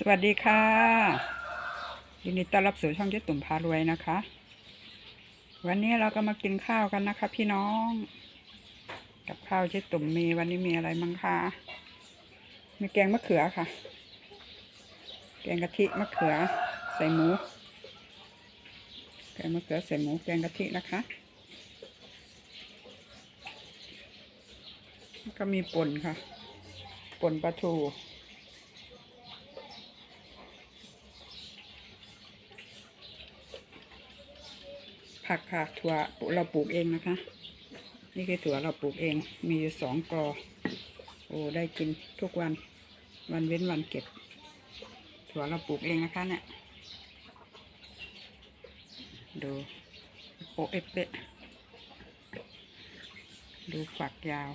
สวัสดีค่ะยินดีต้อนรับสู่ช่องเจ๊ตุ่มพารวยนะคะ วันนี้เราก็มากินข้าวกันนะคะ พี่น้อง กับข้าวเจ๊ตุ่มมีวันนี้มีอะไรมั้งคะมีแกงมะเขือค่ะ แกงกะทิมะเขือ ใส่หมู แกงมะเขือใส่หมูแกงกะทินะคะก็มีป่นค่ะ ป่นปลาทู ผักค่ะถั่วเราปลูกเองนะคะ นี่คือถั่วเราปลูกเอง มีอยู่สองกอ โอ้ได้กินทุกวัน วันเว้นวันเก็บ ถั่วเราปลูกเองนะคะเนี่ย ดูโอเอฟเปะดูฝักยาว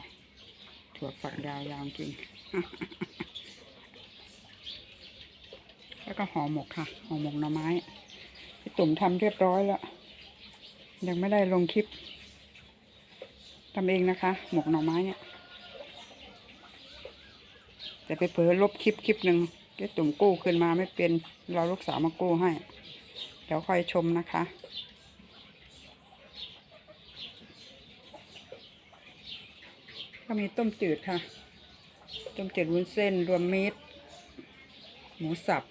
ถั่วฝักยาวยาวจริง แล้วก็ห่อหมกค่ะห่อหมกหน่อไม้พี่ตุ่มทำเรียบร้อยแล้ว ยังไม่ได้ลงคลิปทำเองนะคะ หมกหน่อไม้เนี่ยแต่ไปเผลอลบคลิปคลิปหนึ่งเจ๊ตุ่มกู้ขึ้นมาไม่เป็นเราลูกสาวมากู้ให้ เดี๋ยวค่อยชมนะคะ ก็มีต้มจืดค่ะ ต้มจืดวุ้นเส้นรวมมิตร หมูสับ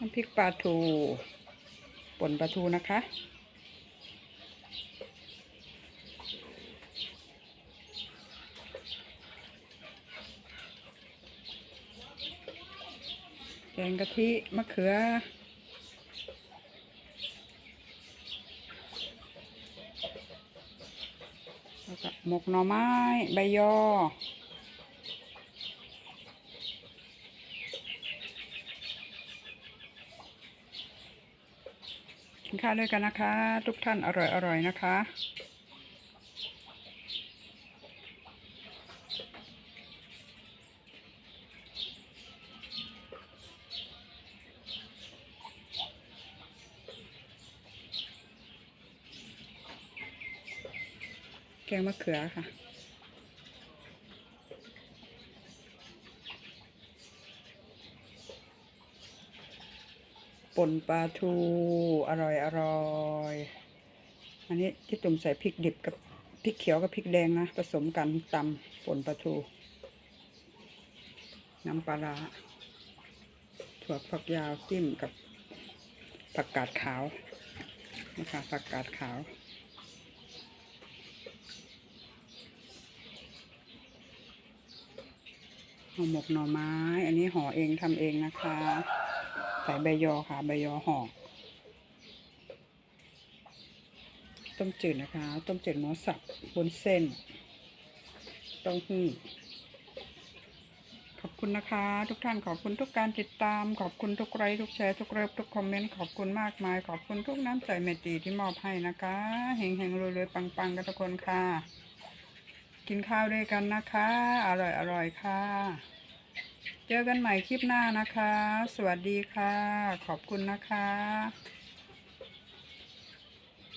น้ำพริกปลาทูป่นปลาทูนะคะ แกงกะทิมะเขือแล้วก็หมกหน่อไม้ ใบยอ กินข้าวด้วยกันนะคะ ทุกท่านอร่อยอร่อยนะคะ แกงมะเขือค่ะ ป่นปลาทู อร่อยอร่อยอันนี้ที่ตุ่มใส่พริกดิบกับพริกเขียวกับพริกแดงนะ ผสมกันตำป่นปลาทู น้ำปลาร้าถั่วฝักยาวจิ้มกับผักกาดขาวนะคะผักกาดขาวห่อหมกหน่อไม้ อันนี้ห่อเองทำเองนะคะ ส่ใบยอค่ะ ใบยอห่อต้มจืดนะคะ ต้มจืดหมูสับบนเส้นเต้าหู้ขอบคุณนะคะ ทุกท่านขอบคุณทุกการติดตาม ขอบคุณทุกไลค์ทุกแชร์ทุกเลิฟทุกคอมเมนต์ขอบคุณมากมาย ขอบคุณทุกน้ำใจเมตตาที่มอบให้นะคะเฮงเฮงรวยรวยปังปังกันทุกคนค่ะ กินข้าวด้วยกันนะคะ อร่อยอร่อยค่ะ เจอกันใหม่คลิปหน้านะคะ สวัสดีค่ะ ขอบคุณนะคะ